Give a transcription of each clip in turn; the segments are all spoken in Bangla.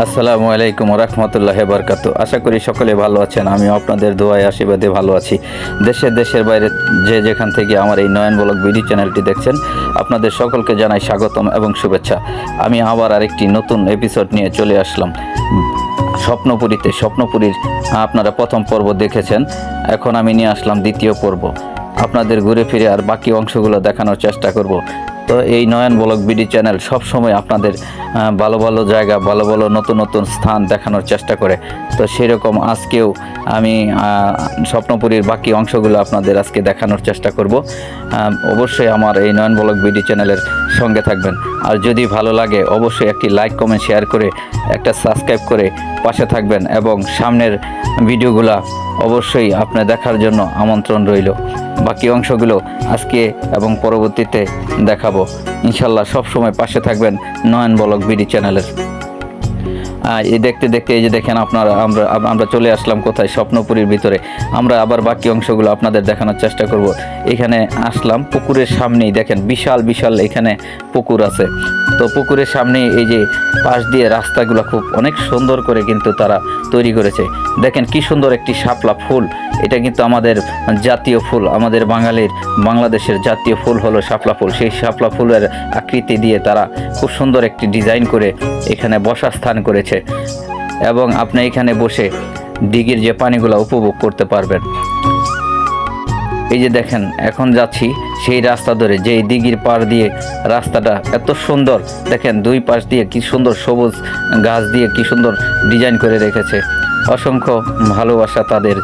আসসালামু আলাইকুম রহমতুল্লাহ বারকাতু। আশা করি সকলে ভালো আছেন আমি আপনাদের দোয়ায়, আশীর্বাদে ভালো আছি। দেশে, দেশের বাইরে যে যেখান থেকে আমার এই নয়ন ব্লগ বিডি চ্যানেলটি দেখছেন, আপনাদের সকলকে জানাই স্বাগতম এবং শুভেচ্ছা। আমি আবার আরেকটি নতুন এপিসোড নিয়ে চলে আসলাম। স্বপ্নপুরীতে, স্বপ্নপুরীর, আপনারা প্রথম পর্ব দেখেছেন, এখন আমি নিয়ে আসলাম দ্বিতীয় পর্ব। আপনাদের ঘুরে ফিরে আর বাকি অংশগুলো দেখানোর চেষ্টা করব। তো এই নয়ন ব্লগ বিডি চ্যানেল সব সময় আপনাদের ভালো ভালো জায়গা, ভালো ভালো নতুন নতুন স্থান দেখানোর চেষ্টা করে। তো সেরকম আজকেও আমি স্বপ্নপুরীর বাকি অংশগুলো আপনাদের আজকে দেখানোর চেষ্টা করব। অবশ্যই আমার এই নয়ন ব্লগ বিডি চ্যানেলের সঙ্গে থাকবেন। আর যদি ভালো লাগে, অবশ্যই একটি লাইক, কমেন্ট, শেয়ার করে একটা সাবস্ক্রাইব করে পাশে থাকবেন এবং সামনের ভিডিওগুলা অবশ্যই আপনি দেখার জন্য আমন্ত্রণ রইল। বাকি অংশগুলো আজকে এবং পরবর্তীতে দেখাবো। ইনশাল্লাহ সবসময় পাশে থাকবেন নয়ন বলক বিডি চ্যানেলের। এই দেখতে দেখতে এই যে দেখেন আপনারা, আমরা আমরা চলে আসলাম কোথায়? স্বপ্নপুরীর ভিতরে। আমরা আবার বাকি অংশগুলো আপনাদের দেখানোর চেষ্টা করব। এখানে আসলাম পুকুরের সামনেই। দেখেন, বিশাল বিশাল এখানে পুকুর আছে। তো পুকুরের সামনেই এই যে পাশ দিয়ে রাস্তাগুলো খুব অনেক সুন্দর করে কিন্তু তারা তৈরি করেছে। দেখেন কি সুন্দর একটি শাপলা ফুল। এটা কিন্তু আমাদের জাতীয় ফুল। আমাদের বাঙালির, বাংলাদেশের জাতীয় ফুল হলো শাপলা ফুল। সেই শাপলা ফুলের আকৃতি দিয়ে তারা খুব সুন্দর একটি ডিজাইন করে এখানে বসার স্থান করেছে। এবং আপনি এখানে বসে দিঘির যে পানিগুলো উপভোগ করতে পারবেন। এই যে দেখেন, এখন যাচ্ছি সেই রাস্তা ধরে যে দিঘির পাড় দিয়ে রাস্তাটা এত সুন্দর, দেখেন দুই পাশ দিয়ে কি সুন্দর সবুজ গাছ দিয়ে কি সুন্দর ডিজাইন করে রেখেছে। অসংখ্য ভালোবাসা তাদের।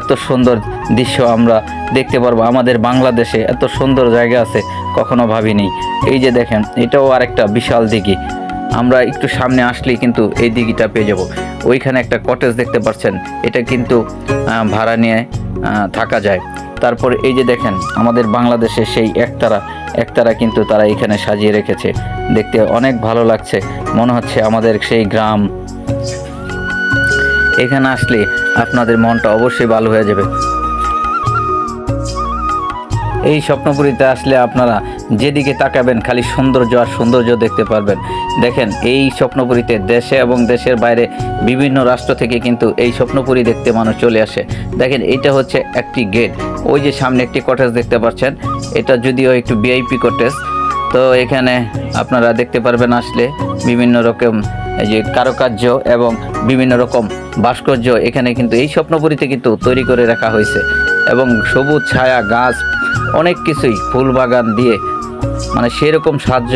এত সুন্দর দৃশ্য আমরা দেখতে পারব। আমাদের বাংলাদেশে এত সুন্দর জায়গা আছে, কখনো ভাবিনি। এই যে দেখেন, এটাও আরেকটা বিশাল দিঘি আমরা একটু সামনে আসলেই কিন্তু এই দিঘিটা পেয়ে যাব। ওইখানে একটা কটেজ দেখতে পাচ্ছেন, এটা কিন্তু ভাড়া নিয়ে থাকা যায়। তারপর এই যে দেখেন, আমাদের বাংলাদেশে সেই একতারা একতারা কিন্তু তারা এখানে সাজিয়ে রেখেছে। দেখতে অনেক ভালো লাগছে, মনে হচ্ছে আমাদের সেই গ্রাম। এখানে আসলে আপনাদের মনটা অবশ্যই ভালো হয়ে যাবে। এই স্বপ্নপুরীতে আসলে আপনারা যেদিকে তাকাবেন, খালি সৌন্দর্য আর সৌন্দর্য দেখতে পারবেন। দেখেন, এই স্বপ্নপুরীতে দেশে এবং দেশের বাইরে বিভিন্ন রাষ্ট্র থেকে কিন্তু এই স্বপ্নপুরী দেখতে মানুষ চলে আসে। দেখেন, এটা হচ্ছে একটি গেট। ওই যে সামনে একটি কটেজ দেখতে পাচ্ছেন। এটা যদিও একটু ভিআইপি কটেজ তো এখানে আপনারা দেখতে পারবেন আসলে বিভিন্ন রকম এই যে কারুকার্য এবং বিভিন্ন রকম ভাস্কর্য এখানে কিন্তু এই স্বপ্নপুরীতে কিন্তু তৈরি করে রাখা হয়েছে। এবং সবুজ ছায়া, গাছ, অনেক কিছুই ফুল বাগান দিয়ে মানে সেরকম সাহায্য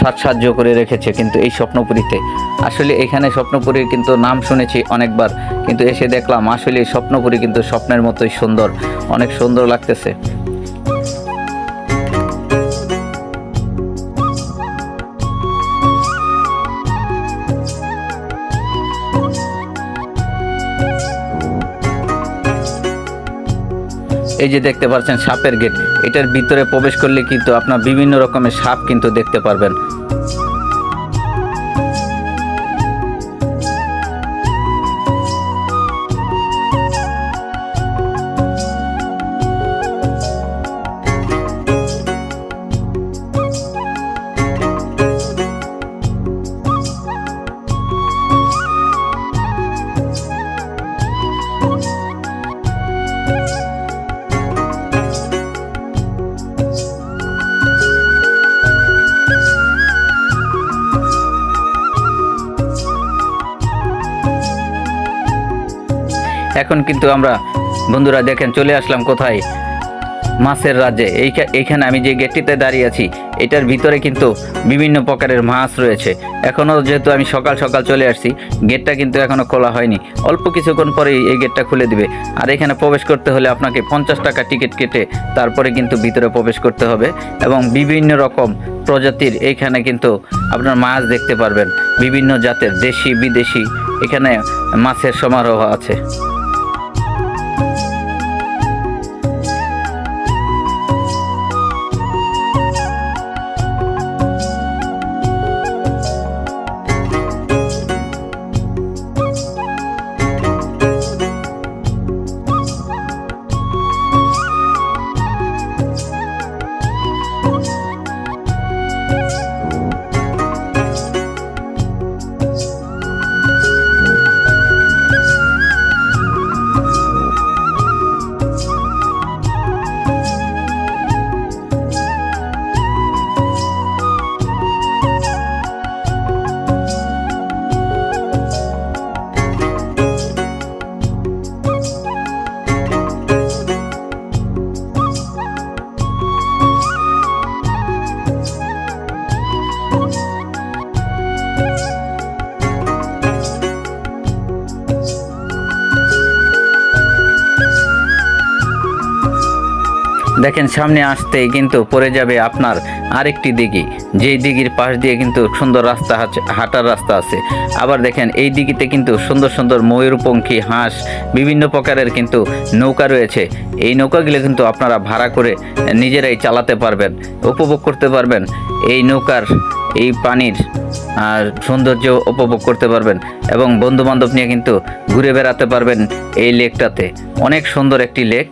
সাজসাহায্য করে রেখেছে কিন্তু এই স্বপ্নপুরীতে। আসলে এখানে স্বপ্নপুরীর কিন্তু নাম শুনেছি অনেকবার, কিন্তু এসে দেখলাম আসলে স্বপ্নপুরী কিন্তু স্বপ্নের মতোই সুন্দর, অনেক সুন্দর লাগতেছে। এই যে দেখতে পাচ্ছেন সাপের গেট, এটার ভিতরে প্রবেশ করলে কিন্তু আপনার বিভিন্ন রকমের সাপ কিন্তু দেখতে পারবেন। এখন কিন্তু আমরা বন্ধুরা দেখেন চলে আসলাম কোথায়? মাছের রাজ্যে। এইখা- এইখানে আমি যে গেটটিতে দাঁড়িয়ে আছি, এটার ভিতরে কিন্তু বিভিন্ন প্রকারের মাছ রয়েছে। এখনও যেহেতু আমি সকাল সকাল চলে আসছি, গেটটা কিন্তু এখনও খোলা হয়নি। অল্প কিছুক্ষণ পরেই এই গেটটা খুলে দিবে। আর এখানে প্রবেশ করতে হলে আপনাকে পঞ্চাশ টাকা টিকিট কেটে তারপরে কিন্তু ভিতরে প্রবেশ করতে হবে এবং বিভিন্ন রকম প্রজাতির এইখানে কিন্তু আপনার মাছ দেখতে পারবেন। বিভিন্ন জাতের দেশি, বিদেশি এখানে মাছের সমারোহ আছে। দেখেন সামনে আসতেই কিন্তু পড়ে যাবে আপনার আরেকটি দিঘি। যেই দিঘির পাশ দিয়ে কিন্তু সুন্দর রাস্তা হাঁটার রাস্তা আছে। আবার দেখেন এই দিঘিতে কিন্তু সুন্দর সুন্দর ময়ূরপঙ্খী, হাঁস, বিভিন্ন প্রকারের কিন্তু নৌকা রয়েছে। এই নৌকাগুলো কিন্তু আপনারা ভাড়া করে নিজেরাই চালাতে পারবেন, উপভোগ করতে পারবেন। এই নৌকার এই পানির আর সৌন্দর্য উপভোগ করতে পারবেন এবং বন্ধু বান্ধব নিয়ে কিন্তু ঘুরে বেড়াতে পারবেন এই লেকটাতে। অনেক সুন্দর একটি লেক।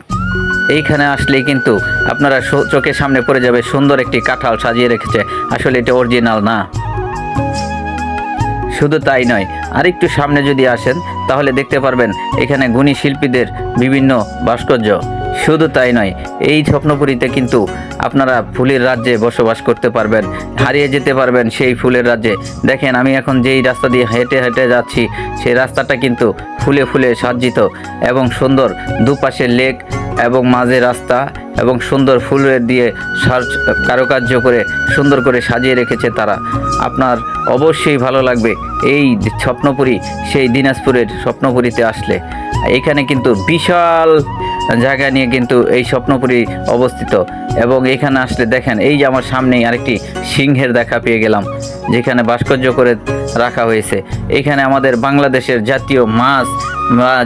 এইখানে আসলেই কিন্তু আপনারা চোখের সামনে পড়ে যাবে সুন্দর একটি কাঁঠাল সাজিয়ে রেখেছে। আসলে এটা অরিজিনাল না। শুধু তাই নয়, আরেকটু সামনে যদি আসেন, তাহলে দেখতে পারবেন এখানে গুণী শিল্পীদের বিভিন্ন ভাস্কর্য। শুধু তাই নয়, এই স্বপ্নপুরীতে কিন্তু আপনারা ফুলের রাজ্যে বসবাস করতে পারবেন, হারিয়ে যেতে পারবেন সেই ফুলের রাজ্যে। দেখেন, আমি এখন যেই রাস্তা দিয়ে হেঁটে হেঁটে যাচ্ছি, সেই রাস্তাটা কিন্তু ফুলে ফুলে সাজ্জিত এবং সুন্দর। দুপাশে লেক এবং মাঝে রাস্তা এবং সুন্দর ফুলের দিয়ে সাজ কারুকার্য করে, সুন্দর করে সাজিয়ে রেখেছে তারা। আপনার অবশ্যই ভালো লাগবে এই স্বপ্নপুরী, সেই দিনাজপুরের স্বপ্নপুরীতে আসলে। এখানে কিন্তু বিশাল জায়গা নিয়ে কিন্তু এই স্বপ্নপুরী অবস্থিত। এবং এখানে আসলে দেখেন, এই যে আমার সামনেই আরেকটি সিংহের দেখা পেয়ে গেলাম, যেখানে ভাস্কর্য করে রাখা হয়েছে। এখানে আমাদের বাংলাদেশের জাতীয় মাছ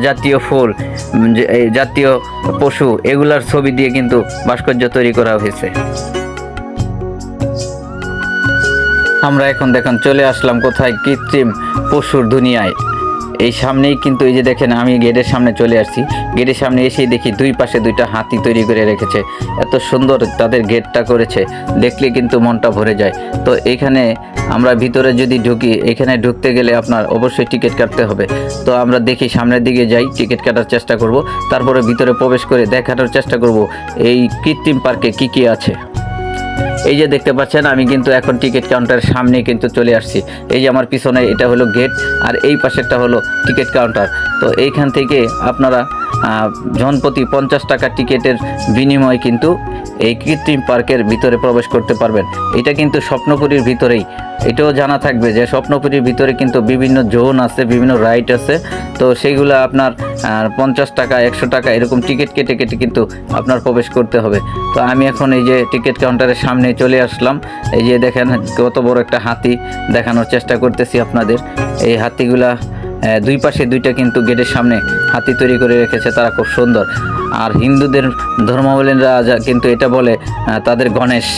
জাতীয় ফুল জাতীয় পশু, এগুলার ছবি দিয়ে কিন্তু ভাস্কর্য তৈরি করা হয়েছে। আমরা এখন দেখুন, চলে আসলাম কোথায়? কৃত্রিম পশুর দুনিয়ায়। এই সামনেই কিন্তু এই যে দেখেন, আমি গেটের সামনে চলে আসছি। গেটের সামনে এসেই দেখি দুই পাশে দুইটা হাতি তৈরি করে রেখেছে। এত সুন্দর তাদের গেটটা করেছে, দেখলে কিন্তু মনটা ভরে যায়। তো এখানে আমরা ভিতরে যদি ঢুকি, এখানে ঢুকতে গেলে আপনার অবশ্যই টিকিট কাটতে হবে। তো আমরা দেখি সামনের দিকে যাই, টিকিট কাটার চেষ্টা করব। তারপরে ভিতরে প্রবেশ করে দেখানোর চেষ্টা করব, এই কৃত্রিম পার্কে কি কি আছে। এই যে দেখতে পাচ্ছেন আমি কিন্তু এখন টিকিট কাউন্টারের সামনে কিন্তু চলে আসছি। এই যে আমার পিছনে এটা হলো গেট আর এই পাশেরটা হলো টিকিট কাউন্টার তো এইখান থেকে আপনারা আহ, জনপ্রতি পঞ্চাশ টাকা টিকিটের বিনিময়ে কিন্তু এই কৃত্রিম পার্কের ভিতরে প্রবেশ করতে পারবেন। এটা কিন্তু স্বপ্নপুরীর ভিতরেই। এটাও জানা থাকবে যে স্বপ্নপুরীর ভিতরে কিন্তু বিভিন্ন জোন আছে, বিভিন্ন রাইড আছে। তো সেইগুলো আপনার পঞ্চাশ টাকা, একশো টাকা এরকম টিকিট কেটে কেটে কিন্তু আপনার প্রবেশ করতে হবে। তো আমি এখন এই যে টিকিট কাউন্টারের সামনে চলে আসলাম। এই যে দেখেন, কত বড় একটা হাতি দেখানোর চেষ্টা করতেছি আপনাদের। এই হাতিগুলা দুই পাশে দুইটা কিন্তু গেটের সামনে হাতি তৈরি করে রেখেছে, তারা খুব সুন্দর। আর হিন্দুদের ধর্মাবলীরা কিন্তু এটা বলে তাদের গণেশ।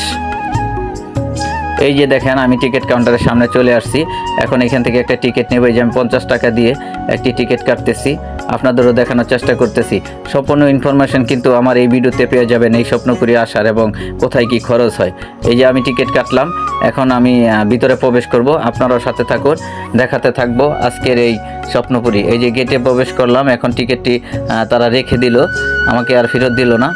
এই যে দেখেন, আমি টিকিট কাউন্টারের সামনে চলে আসছি। এখন এখান থেকে একটা টিকিট নেব, এই যে আমি পঞ্চাশ টাকা দিয়ে একটি টিকিট কাটতেছি। আপনাদেরও দেখানোর চেষ্টা করতেছি। সম্পূর্ণ ইনফরমেশন কিন্তু আমার এই ভিডিওতে পেয়ে যাবেন এই স্বপ্নপুরি আসার এবং কোথায় কি খরচ হয়। এই যে আমি টিকিট কাটলাম, এখন আমি ভিতরে প্রবেশ করব। আপনারাও সাথে থাকুন, দেখাতে থাকব আজকের এই স্বপ্নপুরি। এই যে গেটে প্রবেশ করলাম, এখন টিকিটটি তারা রেখে দিল। আমাকে আর ফেরত দিল না।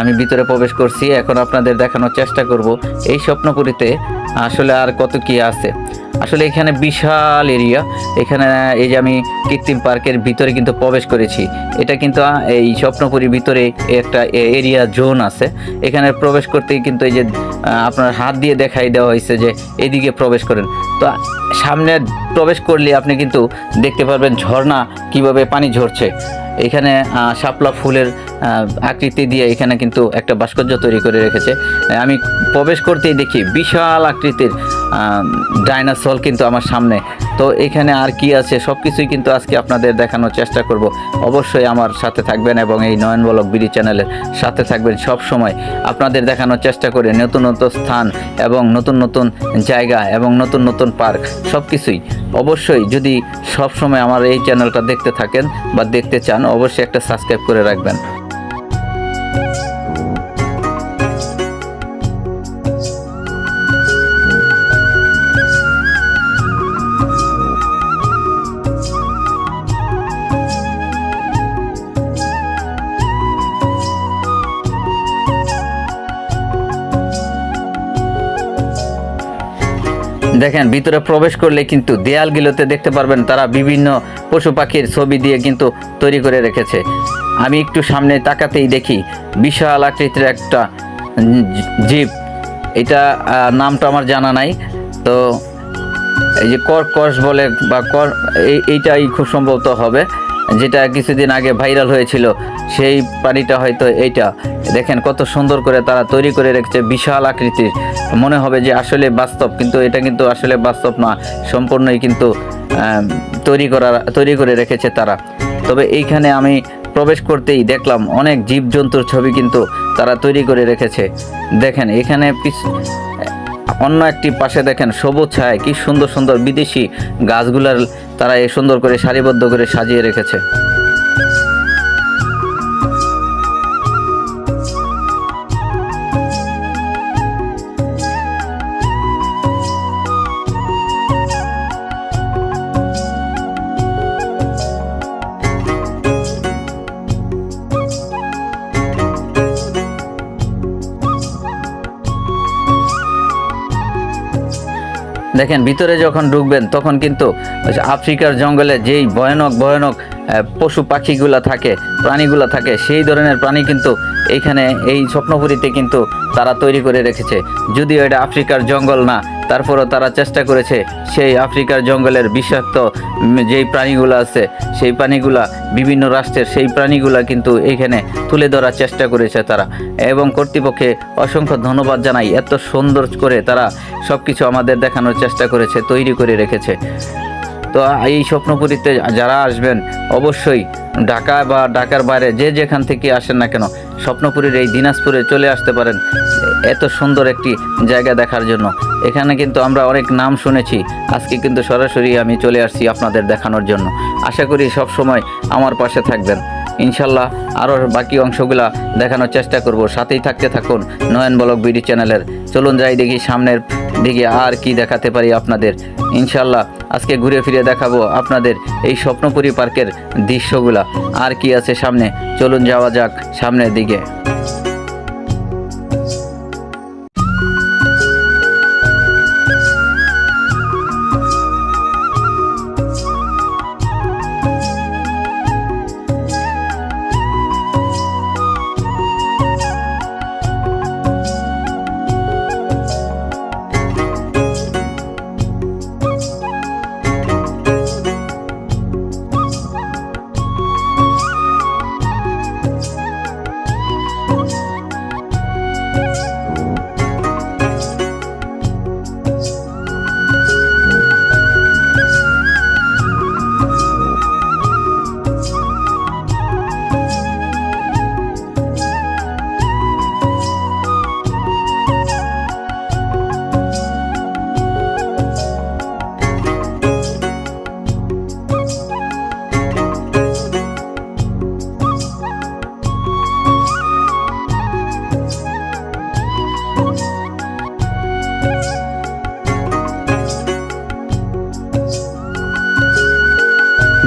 আমি ভিতরে প্রবেশ করছি, এখন আপনাদের দেখানোর চেষ্টা করব। এই স্বপ্নপুরীতে আসলে আর কত কি আছে? আসলে এখানে বিশাল এরিয়া। এখানে, এই যে আমি কৃত্রিম পার্কের ভিতরে কিন্তু প্রবেশ করেছি। এটা কিন্তু এই স্বপ্নপুরীর ভিতরে একটা এরিয়া জোন আছে। এখানে প্রবেশ করতেই কিন্তু এই যে আপনার হাত দিয়ে দেখাই দেওয়া হয়েছে যে এদিকে প্রবেশ করেন। তো সামনে প্রবেশ করলে আপনি কিন্তু দেখতে পারবেন ঝর্ণা কীভাবে পানি ঝরছে। এখানে শাপলা ফুলের আকৃতি দিয়ে এখানে কিন্তু একটা ভাস্কর্য তৈরি করে রেখেছে। আমি প্রবেশ করতেই দেখি বিশাল আকৃতির ডাইনাসল কিন্তু আমার সামনে তো এখানে আর কি আছে? সব কিছুই কিন্তু আজকে আপনাদের দেখানোর চেষ্টা করব। অবশ্যই আমার সাথে থাকবেন এবং এই নয়ন বলক বিডি চ্যানেলের সাথে থাকবেন সব সময় আপনাদের দেখানোর চেষ্টা করে নতুন নতুন স্থান এবং নতুন নতুন জায়গা এবং নতুন নতুন পার্ক সব কিছুই অবশ্যই যদি সব সময় আমার এই চ্যানেলটা দেখতে থাকেন বা দেখতে চান, অবশ্যই একটা সাবস্ক্রাইব করে রাখবেন। দেখেন, ভিতরে প্রবেশ করলে কিন্তু দেয়ালগুলোতে দেখতে পারবেন তারা বিভিন্ন পশু পাখির ছবি দিয়ে কিন্তু তৈরি করে রেখেছে। আমি একটু সামনে তাকাতেই দেখি, বিশাল আকৃতির একটা জীব। এটা নামটা আমার জানা নাই। তো এই যে কর কর্কশ বলে বা কর, এই, এইটাই খুব সম্ভবত হবে। যেটা কিছুদিন আগে ভাইরাল হয়েছিল, সেই পানিটা হয়তো এইটা। দেখেন কত সুন্দর করে তারা তৈরি করে রেখেছে, বিশাল আকৃতির। মনে হবে যে আসলে বাস্তব, কিন্তু এটা কিন্তু আসলে বাস্তব না, সম্পূর্ণই কিন্তু তৈরি করা, তৈরি করে রেখেছে তারা। তবে এইখানে আমি প্রবেশ করতেই দেখলাম অনেক জীবজন্তুর ছবি কিন্তু তারা তৈরি করে রেখেছে। দেখেন এখানে অন্য একটি পাশে দেখেন সবুজ ছায়, কি সুন্দর সুন্দর বিদেশি গাছগুলার তারা এ সুন্দর করে সারিবদ্ধ করে সাজিয়ে রেখেছে। দেখেন ভিতরে যখন ঢুকবেন তখন কিন্তু আফ্রিকার জঙ্গলে যেই ভয়ানক ভয়ানক পশু পাখিগুলা থাকে, প্রাণীগুলা থাকে, সেই ধরনের প্রাণী কিন্তু এইখানে এই স্বপ্নপুরীতে কিন্তু তারা তৈরি করে রেখেছে। যদিও এটা আফ্রিকার জঙ্গল না, তারপরও তারা চেষ্টা করেছে সেই আফ্রিকার জঙ্গলের বিষাক্ত যেই প্রাণীগুলো আছে, সেই প্রাণীগুলা বিভিন্ন রাষ্ট্রের সেই প্রাণীগুলা কিন্তু এইখানে তুলে ধরার চেষ্টা করেছে তারা। এবং কর্তৃপক্ষে অসংখ্য ধন্যবাদ জানাই, এত সুন্দর করে তারা সব কিছু আমাদের দেখানোর চেষ্টা করেছে, তৈরি করে রেখেছে। তো এই স্বপ্নপুরীতে যারা আসবেন, অবশ্যই ঢাকা বা ঢাকার বাইরে যে যেখান থেকে আসেন না কেন, স্বপ্নপুরীর এই দিনাজপুরে চলে আসতে পারেন। এত সুন্দর একটি জায়গা দেখার জন্য। এখানে কিন্তু আমরা অনেক নাম শুনেছি। আজকে কিন্তু সরাসরি আমি চলে আসছি আপনাদের দেখানোর জন্য। আশা করি সব সময় আমার পাশে থাকবেন। ইনশাল্লাহ আরও বাকি অংশগুলা দেখানোর চেষ্টা করব। সাথেই থাকতে থাকুন নয়ন বলক বিডি চ্যানেলের। চলুন যাই দেখি সামনের দিকে আর কি দেখাতে পারি আপনাদের। ইনশাল্লাহ আজকে ঘুরে ফিরে দেখাবো আপনাদের এই স্বপ্নপুরী পার্কের দৃশ্যগুলা। আর কি আছে সামনে? চলুন যাওয়া যাক সামনের দিকে।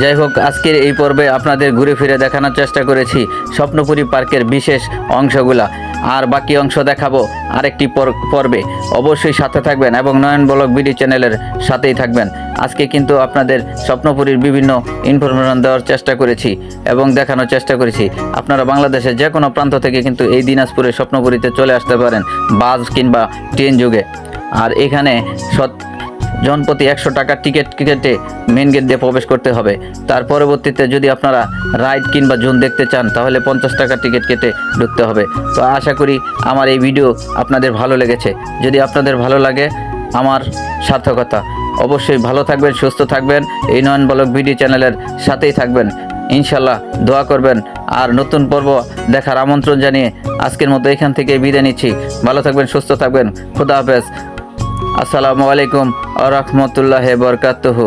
যাই হোক, আজকের এই পর্বে আপনাদের ঘুরে ফিরে দেখানোর চেষ্টা করেছি স্বপ্নপুরী পার্কের বিশেষ অংশগুলা। আর বাকি অংশ দেখাবো আরেকটি পর- পর্বে। অবশ্যই সাথে থাকবেন এবং নয়ন ব্লগ বিডি চ্যানেলের সাথেই থাকবেন। আজকে কিন্তু আপনাদের স্বপ্নপুরীর বিভিন্ন ইনফরমেশন দেওয়ার চেষ্টা করেছি এবং দেখানোর চেষ্টা করেছি। আপনারা বাংলাদেশের যে কোনো প্রান্ত থেকে কিন্তু এই দিনাজপুরের স্বপ্নপুরীতে চলে আসতে পারেন, বাস কিংবা ট্রেন যুগে। আর এখানে সৎ জনপ্রতি একশো টাকার টিকিট কেটে মেন গেট দিয়ে প্রবেশ করতে হবে। তার পরবর্তীতে যদি আপনারা রাইড কিংবা জোন দেখতে চান, তাহলে পঞ্চাশ টাকার টিকিট কেটে ঢুকতে হবে। তো আশা করি আমার এই ভিডিও আপনাদের ভালো লেগেছে। যদি আপনাদের ভালো লাগে, আমার সার্থকতা। অবশ্যই ভালো থাকবেন, সুস্থ থাকবেন। এই নয়ন বলক ভিডিও চ্যানেলের সাথেই থাকবেন। ইনশাল্লাহ দোয়া করবেন। আর নতুন পর্ব দেখার আমন্ত্রণ জানিয়ে আজকের মতো এখান থেকে বিদায় নিচ্ছি। ভালো থাকবেন, সুস্থ থাকবেন। খুদা হাফেজ। আসসালামু আলাইকুম আ রহমতুল্লাহ বরকাতুহু।